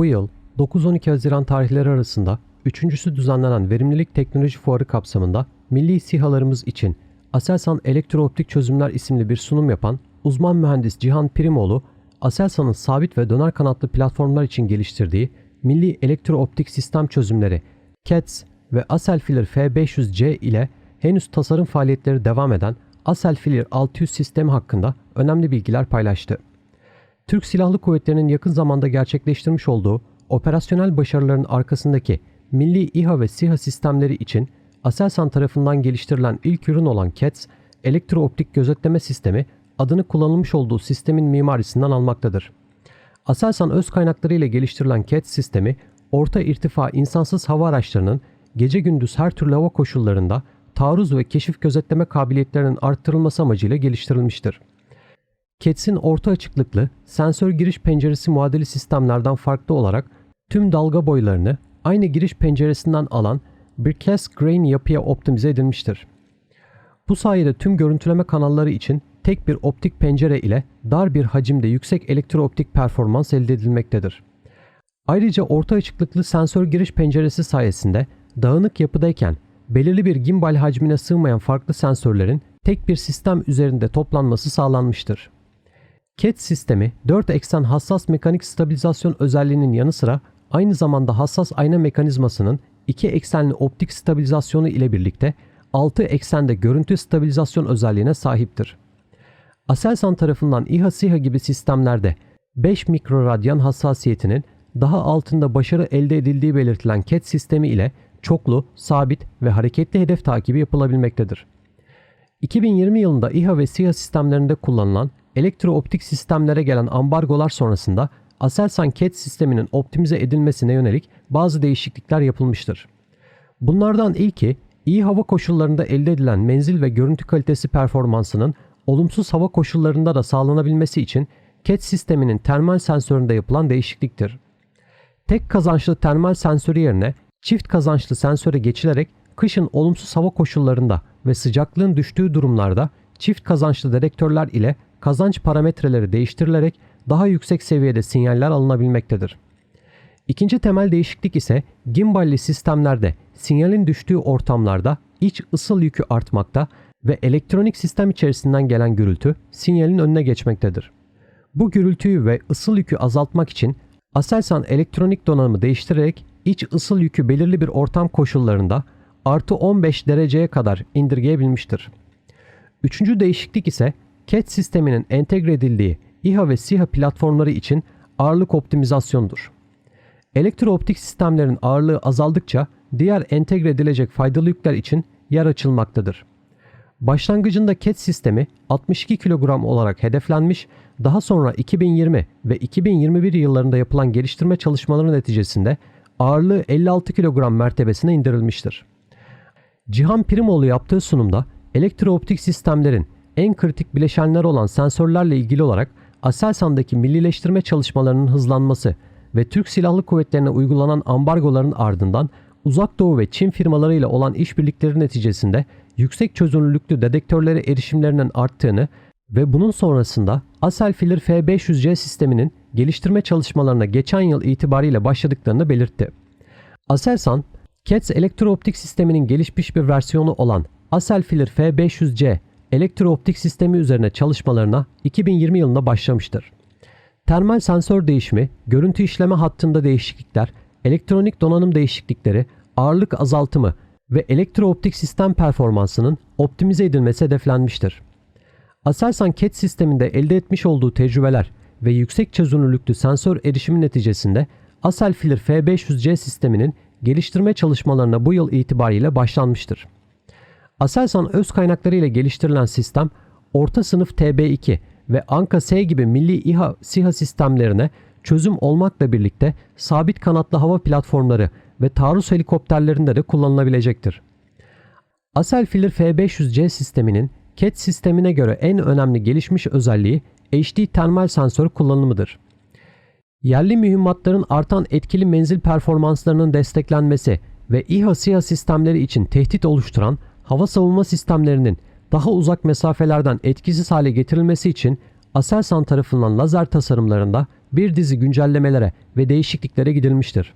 Bu yıl 9-12 Haziran tarihleri arasında üçüncüsü düzenlenen Verimlilik Teknoloji Fuarı kapsamında milli sihalarımız için Aselsan Elektrooptik Çözümler isimli bir sunum yapan uzman mühendis Cihan Primoğlu, Aselsan'ın sabit ve döner kanatlı platformlar için geliştirdiği milli elektrooptik sistem çözümleri CATS ve Aselfilir F500C ile henüz tasarım faaliyetleri devam eden Aselfilir 600 sistemi hakkında önemli bilgiler paylaştı. Türk Silahlı Kuvvetleri'nin yakın zamanda gerçekleştirmiş olduğu operasyonel başarıların arkasındaki milli İHA ve SİHA sistemleri için Aselsan tarafından geliştirilen ilk ürün olan CATS, elektrooptik gözetleme sistemi adını kullanılmış olduğu sistemin mimarisinden almaktadır. Aselsan öz kaynakları ile geliştirilen CATS sistemi, orta irtifa insansız hava araçlarının gece gündüz her türlü hava koşullarında taarruz ve keşif gözetleme kabiliyetlerinin arttırılması amacıyla geliştirilmiştir. CATS'in orta açıklıklı sensör giriş penceresi muadili sistemlerden farklı olarak tüm dalga boylarını aynı giriş penceresinden alan bir cast grain yapıya optimize edilmiştir. Bu sayede tüm görüntüleme kanalları için tek bir optik pencere ile dar bir hacimde yüksek elektrooptik performans elde edilmektedir. Ayrıca orta açıklıklı sensör giriş penceresi sayesinde dağınık yapıdayken belirli bir gimbal hacmine sığmayan farklı sensörlerin tek bir sistem üzerinde toplanması sağlanmıştır. CAT sistemi 4 eksen hassas mekanik stabilizasyon özelliğinin yanı sıra aynı zamanda hassas ayna mekanizmasının 2 eksenli optik stabilizasyonu ile birlikte 6 eksende görüntü stabilizasyon özelliğine sahiptir. Aselsan tarafından İHA SİHA gibi sistemlerde 5 mikroradyan hassasiyetinin daha altında başarı elde edildiği belirtilen CAT sistemi ile çoklu, sabit ve hareketli hedef takibi yapılabilmektedir. 2020 yılında İHA ve SİHA sistemlerinde kullanılan elektrooptik sistemlere gelen ambargolar sonrasında Aselsan CAT sisteminin optimize edilmesine yönelik bazı değişiklikler yapılmıştır. Bunlardan ilki iyi hava koşullarında elde edilen menzil ve görüntü kalitesi performansının olumsuz hava koşullarında da sağlanabilmesi için CAT sisteminin termal sensöründe yapılan değişikliktir. Tek kazançlı termal sensörü yerine çift kazançlı sensöre geçilerek kışın olumsuz hava koşullarında ve sıcaklığın düştüğü durumlarda çift kazançlı dedektörler ile kazanç parametreleri değiştirilerek daha yüksek seviyede sinyaller alınabilmektedir. İkinci temel değişiklik ise gimballi sistemlerde sinyalin düştüğü ortamlarda iç ısıl yükü artmakta ve elektronik sistem içerisinden gelen gürültü sinyalin önüne geçmektedir. Bu gürültüyü ve ısıl yükü azaltmak için Aselsan elektronik donanımı değiştirerek iç ısıl yükü belirli bir ortam koşullarında artı 15 dereceye kadar indirgeyebilmiştir. Üçüncü değişiklik ise CAT sisteminin entegre edildiği İHA ve SİHA platformları için ağırlık optimizasyondur. Elektrooptik sistemlerin ağırlığı azaldıkça diğer entegre edilecek faydalı yükler için yer açılmaktadır. Başlangıcında CAT sistemi 62 kilogram olarak hedeflenmiş, daha sonra 2020 ve 2021 yıllarında yapılan geliştirme çalışmaları neticesinde ağırlığı 56 kilogram mertebesine indirilmiştir. Cihan Primoğlu yaptığı sunumda elektrooptik sistemlerin en kritik bileşenler olan sensörlerle ilgili olarak Aselsan'daki millileştirme çalışmalarının hızlanması ve Türk Silahlı Kuvvetlerine uygulanan ambargoların ardından Uzak Doğu ve Çin firmalarıyla olan işbirlikleri neticesinde yüksek çözünürlüklü dedektörlere erişimlerinin arttığını ve bunun sonrasında Aselfilir F500C sisteminin geliştirme çalışmalarına geçen yıl itibariyle başladıklarını belirtti. Aselsan, CATS elektrooptik sisteminin gelişmiş bir versiyonu olan Aselfilir F500C elektrooptik sistemi üzerine çalışmalarına 2020 yılında başlamıştır. Termal sensör değişimi, görüntü işleme hattında değişiklikler, elektronik donanım değişiklikleri, ağırlık azaltımı ve elektrooptik sistem performansının optimize edilmesi hedeflenmiştir. Aselsan CAT sisteminde elde etmiş olduğu tecrübeler ve yüksek çözünürlüklü sensör erişimi neticesinde Aselfilir F500C sisteminin geliştirme çalışmalarına bu yıl itibariyle başlanmıştır. Aselsan öz kaynakları ile geliştirilen sistem orta sınıf TB2 ve Anka S gibi milli İHA SİHA sistemlerine çözüm olmakla birlikte sabit kanatlı hava platformları ve taarruz helikopterlerinde de kullanılabilecektir. Aselfilir F500C sisteminin CAT sistemine göre en önemli gelişmiş özelliği HD termal sensör kullanımıdır. Yerli mühimmatların artan etkili menzil performanslarının desteklenmesi ve İHA SİHA sistemleri için tehdit oluşturan hava savunma sistemlerinin daha uzak mesafelerden etkisiz hale getirilmesi için Aselsan tarafından lazer tasarımlarında bir dizi güncellemelere ve değişikliklere gidilmiştir.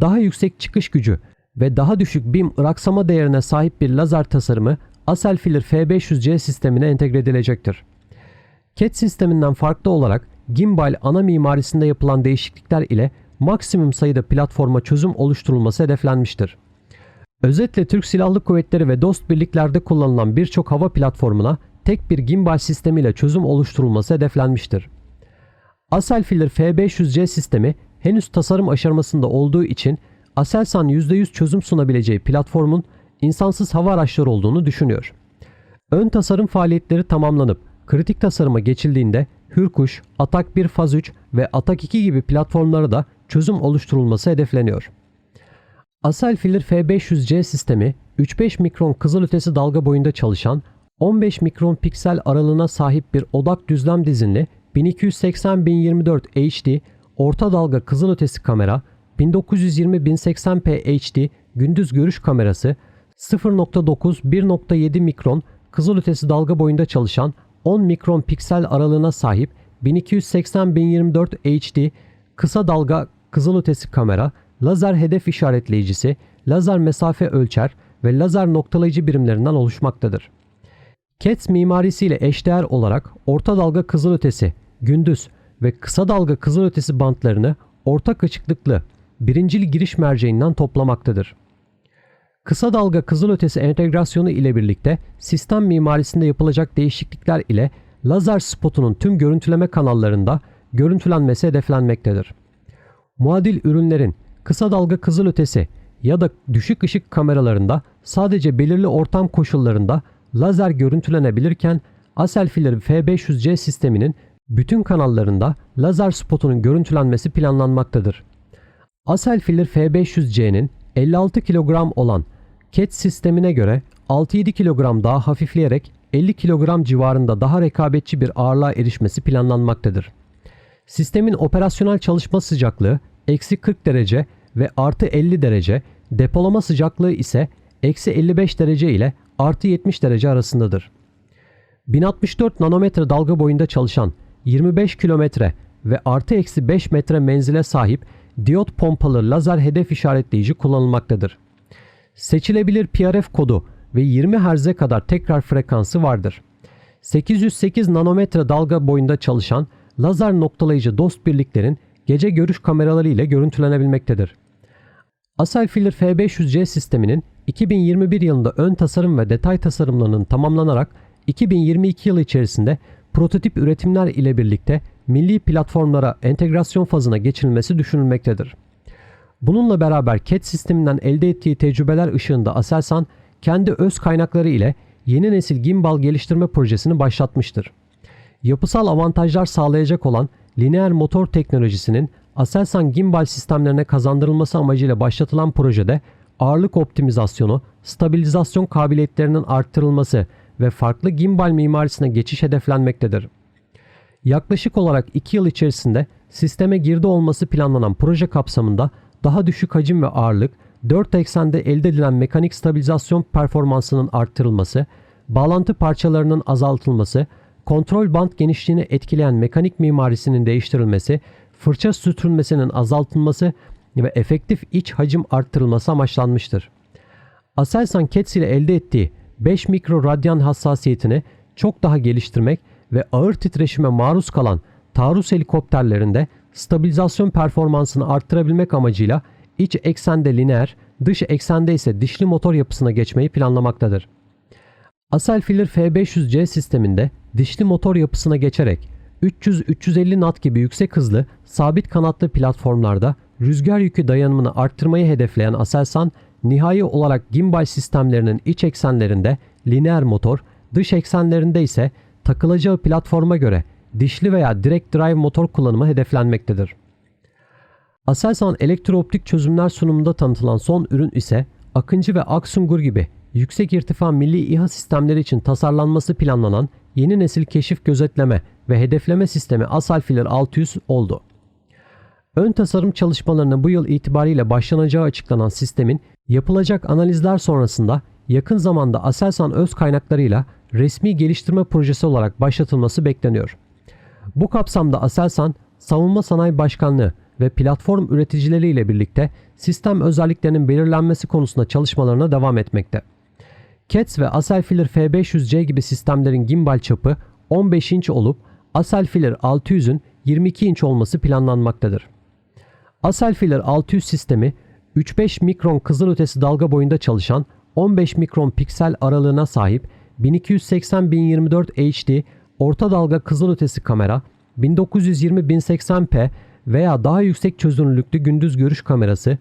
Daha yüksek çıkış gücü ve daha düşük BIM ıraksama değerine sahip bir lazer tasarımı Asel Filler F500C sistemine entegre edilecektir. CAD sisteminden farklı olarak gimbal ana mimarisinde yapılan değişiklikler ile maksimum sayıda platforma çözüm oluşturulması hedeflenmiştir. Özetle Türk Silahlı Kuvvetleri ve dost birliklerde kullanılan birçok hava platformuna tek bir gimbal sistemiyle çözüm oluşturulması hedeflenmiştir. Aselfiller F500C sistemi henüz tasarım aşamasında olduğu için Aselsan %100 çözüm sunabileceği platformun insansız hava araçları olduğunu düşünüyor. Ön tasarım faaliyetleri tamamlanıp kritik tasarıma geçildiğinde Hürkuş, Atak 1 Faz 3 ve Atak 2 gibi platformlara da çözüm oluşturulması hedefleniyor. Aselfiller F500C sistemi 3-5 mikron kızılötesi dalga boyunda çalışan 15 mikron piksel aralığına sahip bir odak düzlem dizinli 1280-1024 HD orta dalga kızılötesi kamera, 1920-1080p HD gündüz görüş kamerası, 0.9-1.7 mikron kızılötesi dalga boyunda çalışan 10 mikron piksel aralığına sahip 1280-1024 HD kısa dalga kızılötesi kamera, lazer hedef işaretleyicisi, lazer mesafe ölçer ve lazer noktalayıcı birimlerinden oluşmaktadır. CATS mimarisiyle eşdeğer olarak orta dalga kızılötesi, gündüz ve kısa dalga kızılötesi bantlarını ortak açıklıklı birincil giriş merceğinden toplamaktadır. Kısa dalga kızılötesi entegrasyonu ile birlikte sistem mimarisinde yapılacak değişiklikler ile lazer spotunun tüm görüntüleme kanallarında görüntülenmesi hedeflenmektedir. Muadil ürünlerin kısa dalga kızılötesi ya da düşük ışık kameralarında sadece belirli ortam koşullarında lazer görüntülenebilirken Aselfiler F500C sisteminin bütün kanallarında lazer spotunun görüntülenmesi planlanmaktadır. Aselfiler F500C'nin 56 kilogram olan CAT sistemine göre 6-7 kilogram daha hafifleyerek 50 kilogram civarında daha rekabetçi bir ağırlığa erişmesi planlanmaktadır. Sistemin operasyonel çalışma sıcaklığı eksi 40 derece ve artı 50 derece, depolama sıcaklığı ise eksi 55 derece ile artı 70 derece arasındadır. 1064 nanometre dalga boyunda çalışan 25 kilometre ve artı eksi 5 metre menzile sahip diyot pompalı lazer hedef işaretleyici kullanılmaktadır. Seçilebilir PRF kodu ve 20 Hz'e kadar tekrar frekansı vardır. 808 nanometre dalga boyunda çalışan lazer noktalayıcı dost birliklerin gece görüş kameraları ile görüntülenebilmektedir. Aselfiller F500C sisteminin 2021 yılında ön tasarım ve detay tasarımlarının tamamlanarak 2022 yılı içerisinde prototip üretimler ile birlikte milli platformlara entegrasyon fazına geçirilmesi düşünülmektedir. Bununla beraber CAD sisteminden elde ettiği tecrübeler ışığında Aselsan kendi öz kaynakları ile yeni nesil gimbal geliştirme projesini başlatmıştır. Yapısal avantajlar sağlayacak olan lineer motor teknolojisinin Aselsan gimbal sistemlerine kazandırılması amacıyla başlatılan projede ağırlık optimizasyonu, stabilizasyon kabiliyetlerinin arttırılması ve farklı gimbal mimarisine geçiş hedeflenmektedir. Yaklaşık olarak 2 yıl içerisinde sisteme girdi olması planlanan proje kapsamında daha düşük hacim ve ağırlık, 4 eksende elde edilen mekanik stabilizasyon performansının arttırılması, bağlantı parçalarının azaltılması, kontrol band genişliğini etkileyen mekanik mimarisinin değiştirilmesi, fırça sürtünmesinin azaltılması ve efektif iç hacim arttırılması amaçlanmıştır. Aselsan CATS ile elde ettiği 5 mikro radyan hassasiyetini çok daha geliştirmek ve ağır titreşime maruz kalan taarruz helikopterlerinde stabilizasyon performansını arttırabilmek amacıyla iç eksende lineer, dış eksende ise dişli motor yapısına geçmeyi planlamaktadır. Aselfiller F500C sisteminde dişli motor yapısına geçerek 300-350 knot gibi yüksek hızlı sabit kanatlı platformlarda rüzgar yükü dayanımını arttırmayı hedefleyen Aselsan, nihai olarak gimbal sistemlerinin iç eksenlerinde lineer motor, dış eksenlerinde ise takılacağı platforma göre dişli veya direct drive motor kullanımı hedeflenmektedir. Aselsan elektrooptik çözümler sunumunda tanıtılan son ürün ise Akıncı ve Aksungur gibi yüksek irtifa milli İHA sistemleri için tasarlanması planlanan yeni nesil keşif gözetleme ve hedefleme sistemi Asalfiler 600 oldu. Ön tasarım çalışmalarına bu yıl itibariyle başlanacağı açıklanan sistemin yapılacak analizler sonrasında yakın zamanda Aselsan öz kaynaklarıyla resmi geliştirme projesi olarak başlatılması bekleniyor. Bu kapsamda Aselsan Savunma Sanayi Başkanlığı ve platform üreticileriyle birlikte sistem özelliklerinin belirlenmesi konusunda çalışmalarına devam etmekte. CATS ve Aselfiller F500C gibi sistemlerin gimbal çapı 15 inç olup Aselfiller 600'ün 22 inç olması planlanmaktadır. Aselfiller 600 sistemi 3-5 mikron kızılötesi dalga boyunda çalışan 15 mikron piksel aralığına sahip 1280-1024 HD orta dalga kızılötesi kamera, 1920-1080p veya daha yüksek çözünürlüklü gündüz görüş kamerası,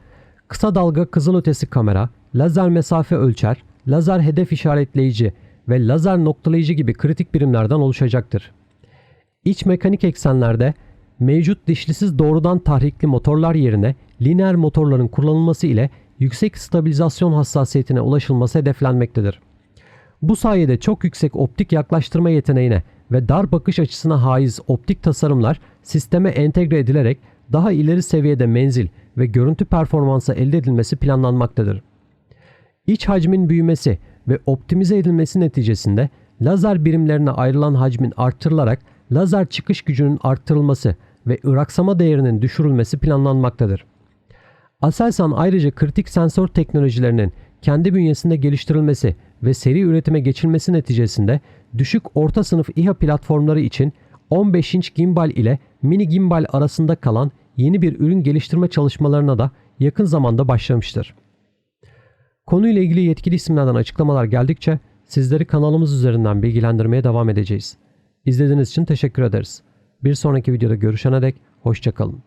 kısa dalga kızılötesi kamera, lazer mesafe ölçer, lazer hedef işaretleyici ve lazer noktalayıcı gibi kritik birimlerden oluşacaktır. İç mekanik eksenlerde mevcut dişlisiz doğrudan tahrikli motorlar yerine lineer motorların kullanılması ile yüksek stabilizasyon hassasiyetine ulaşılması hedeflenmektedir. Bu sayede çok yüksek optik yaklaştırma yeteneğine ve dar bakış açısına haiz optik tasarımlar sisteme entegre edilerek daha ileri seviyede menzil ve görüntü performansı elde edilmesi planlanmaktadır. İç hacmin büyümesi ve optimize edilmesi neticesinde lazer birimlerine ayrılan hacmin arttırılarak lazer çıkış gücünün arttırılması ve ıraksama değerinin düşürülmesi planlanmaktadır. Aselsan ayrıca kritik sensör teknolojilerinin kendi bünyesinde geliştirilmesi ve seri üretime geçilmesi neticesinde düşük orta sınıf İHA platformları için 15 inç gimbal ile mini gimbal arasında kalan yeni bir ürün geliştirme çalışmalarına da yakın zamanda başlamıştır. Konuyla ilgili yetkili isimlerden açıklamalar geldikçe sizleri kanalımız üzerinden bilgilendirmeye devam edeceğiz. İzlediğiniz için teşekkür ederiz. Bir sonraki videoda görüşene dek hoşçakalın.